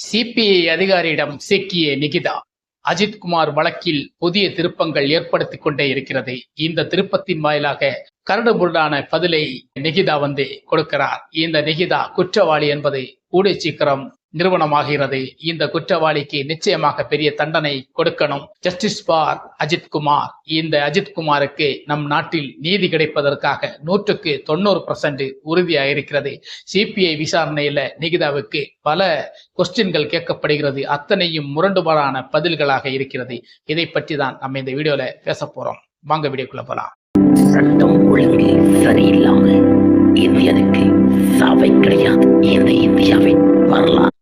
CBI அதிகாரியிடம் சிக்கிய நிகிதா அஜித்குமார் வழக்கில் புதிய திருப்பங்கள் ஏற்படுத்திக் கொண்டே இருக்கிறது. இந்த திருப்பத்தின் வாயிலாக கரடுமுரடான பதிலை நிகிதா வந்து கொடுக்கிறார். இந்த நிகிதா குற்றவாளி என்பதை கூடிய சீக்கிரம் நிறுவனமாகிறது. இந்த குற்றவாளிக்கு நிச்சயமாக பெரிய தண்டனை கொடுக்கணும். ஜஸ்டிஸ் ஃபார் அஜித்குமார் இந்த அஜித்குமாருக்கு நம் நாட்டில் நீதி கிடைப்பதற்காக நூற்றுக்கு தொண்ணூறு பர்சன்ட் உறுதியாக இருக்கிறது சிபிஐ விசாரணையில நிகிதாவுக்கு பல கொஸ்டின்கள் கேட்கப்படுகிறது. அத்தனையும் முரண்டுபாடான பதில்களாக இருக்கிறது. இதை பற்றி தான் நம்ம இந்த வீடியோல பேச போறோம். வாங்க வீடியோக்குள்ள போலாம். சட்டம் ஒழுங்கு சரியில்லாம இந்தியனுக்கு சாவை கிடையாது. இந்த இந்தியா?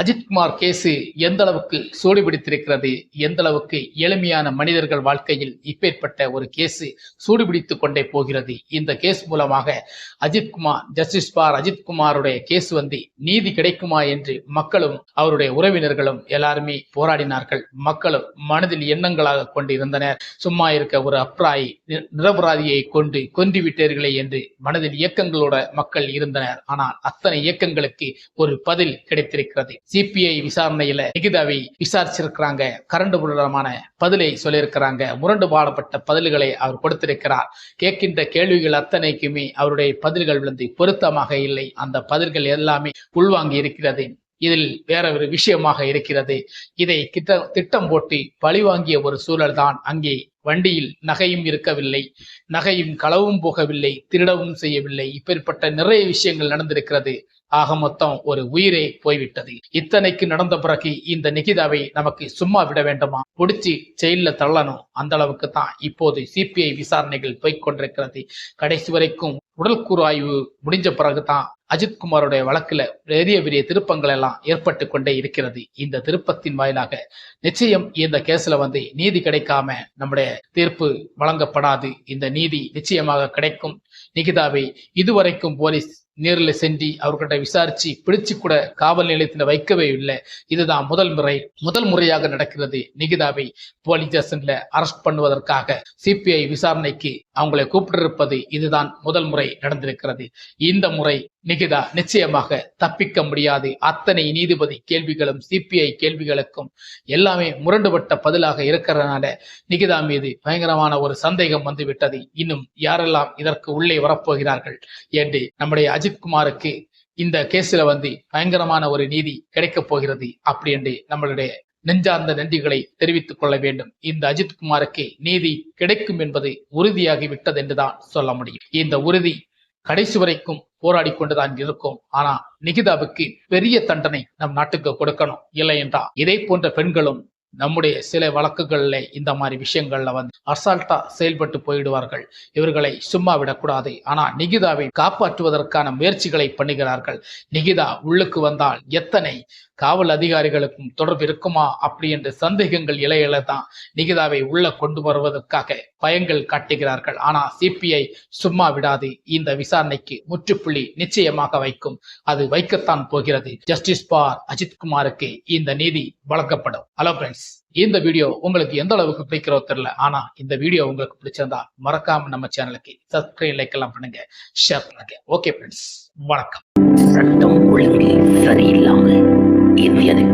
அஜித்குமார் கேசு எந்த அளவுக்கு சூடு பிடித்திருக்கிறது எந்த அளவுக்கு எளிமையான மனிதர்கள் வாழ்க்கையில் இப்பேற்பட்ட ஒரு கேசு சூடு பிடித்து கொண்டே போகிறது. இந்த கேஸ் மூலமாக அஜித்குமார் ஜஸ்டிஸ் பார் அஜித்குமாருடைய கேஸ் வந்து நீதி கிடைக்குமா என்று மக்களும் அவருடைய உறவினர்களும் எல்லாருமே போராடினார்கள். மக்களும் மனதில் எண்ணங்களாக கொண்டிருந்தனர். சும்மா இருக்க ஒரு அப்ராய் நிரபராதியை கொண்டு கொன்று விட்டீர்களே என்று மனதில் இயக்கங்களோட மக்கள் இருந்தனர். ஆனால் அத்தனை இயக்கங்களுக்கு ஒரு பதில் கிடைத்திருக்கிறது. சிபிஐ விசாரணையில நிகிதாவை விசாரிச்சிருக்கிறாங்க. கரண்டு புரடமான பதிலை சொல்லியிருக்கிறாங்க. முரண்டு பாடப்பட்ட பதில்களை அவர் கொடுத்திருக்கிறார். கேட்கின்ற கேள்விகள் அத்தனைக்குமே அவருடைய பதில்கள் வந்து பொருத்தமாக இல்லை. அந்த பதில்கள் எல்லாமே உள்வாங்கி இருக்கிறது. இதில் வேற ஒரு விஷயமாக இருக்கிறது. இதை திட்ட திட்டம் போட்டு பழிவாங்கிய ஒரு சூழல் தான் அங்கே வண்டியில் நகையும் இருக்கவில்லை நகையும் களவும் போகவில்லை திருடவும் செய்யவில்லை. இப்பேற்பட்ட நிறைய விஷயங்கள் நடந்திருக்கிறது. ஆக மொத்தம் ஒரு உயிரே போய்விட்டது. இத்தனைக்கு நடந்த பிறகு இந்த நிகிதாவை நமக்கு சும்மா விட வேண்டுமா? பிடிச்சி ஜெயில தள்ளணும். அந்த அளவுக்கு தான் இப்போது சிபிஐ விசாரணைகள் போய்க் கொண்டிருக்கிறது கடைசி வரைக்கும் உடல்கூறு ஆய்வு முடிஞ்ச பிறகுதான் அஜித்குமாருடைய வழக்குல பெரிய பெரிய திருப்பங்கள் எல்லாம் ஏற்பட்டு கொண்டே இருக்கிறது. இந்த திருப்பத்தின் வாயிலாக நிச்சயம் இந்த கேஸ்ல வந்து நீதி கிடைக்காம நம்முடைய தீர்ப்பு வழங்கப்படாது. இந்த நீதி நிச்சயமாக கிடைக்கும். நிகிதாவை இதுவரைக்கும் போலீஸ் நேரில் சென்று அவர்கிட்ட விசாரிச்சு பிடிச்சு கூட காவல் நிலையத்தில் வைக்கவே இல்லை. இதுதான் முதல் முறை முதல் முறையாக நடக்கிறது. நிகிதாவை போலீஸ் ஸ்டேஷன்ல அரெஸ்ட் பண்ணுவதற்காக சிபிஐ விசாரணைக்கு அவங்களை கூப்பிட்டிருப்பது இதுதான் முதல் முறை நடந்திருக்கிறது. இந்த முறை நிகிதா நிச்சயமாக தப்பிக்க முடியாது. அத்தனை நீதிபதி கேள்விகளும் சிபிஐ கேள்விகளுக்கும் எல்லாமே முரண்டுபட்ட பதிலாக இருக்கிறதுனால நிகிதா மீது பயங்கரமான ஒரு சந்தேகம் வந்துவிட்டது. இன்னும் யாரெல்லாம் இதற்கு உள்ளே வரப்போகிறார்கள் என்று நம்முடைய அஜித்குமாருக்கு இந்த கேஸ்ல வந்து பயங்கரமான ஒரு நீதி கிடைக்கப் போகிறது அப்படி என்று நம்மளுடைய நெஞ்சார்ந்த நன்றிகளை தெரிவித்துக் கொள்ள வேண்டும். இந்த அஜித்குமாருக்கு நீதி கிடைக்கும் என்பது உறுதியாகி விட்டது என்றுதான் சொல்ல முடியும். இந்த உறுதி கடைசி வரைக்கும் போராடி கொண்டுதான் இருக்கும். ஆனா நிகிதாவுக்கு பெரிய தண்டனை நம் நாட்டுக்கு கொடுக்கணும். இல்லை என்றா இதே போன்ற பெண்களும் நம்முடைய சில வழக்குகள்ல இந்த மாதிரி விஷயங்கள்ல வந்து அசால்ட்டா செயல்பட்டு போயிடுவார்கள். இவர்களை சும்மா விடக்கூடாது. ஆனா நிகிதாவை காப்பாற்றுவதற்கான முயற்சிகளை பண்ணுகிறார்கள். நிகிதா உள்ளுக்கு வந்தால் எத்தனை காவல் அதிகாரிகளுக்கும் தொடர்பு இருக்குமா அப்படி என்ற சந்தேகங்கள் இலையில தான் நிகிதாவை உள்ள கொண்டு வருவதற்காக பயங்கள் காட்டுகிறார்கள். ஆனா சிபிஐ சும்மா விடாது. இந்த விசாரணைக்கு முற்றுப்புள்ளி நிச்சயமாக வைக்கும். அது வைக்கத்தான் போகிறது. ஜஸ்டிஸ் பார் அஜித்குமாருக்கு இந்த நீதி வழங்கப்படும். ஹலோ ஃப்ரெண்ட்ஸ் இந்த வீடியோ உங்களுக்கு எந்த அளவுக்கு பிடிக்கிறோ தெரியல. ஆனா இந்த வீடியோ உங்களுக்கு பிடிச்சிருந்தா மறக்காம நம்ம சேனலுக்கு சப்ஸ்கிரைப் லைக் எல்லாம் பண்ணுங்க. ஷேர் பண்ணுங்க. ஓகே ஃப்ரெண்ட்ஸ் வணக்கம். சட்டம் ஒழுங்கு சரியில்லாமல் இந்தியனுக்கு சாவை கிடையாது இந்த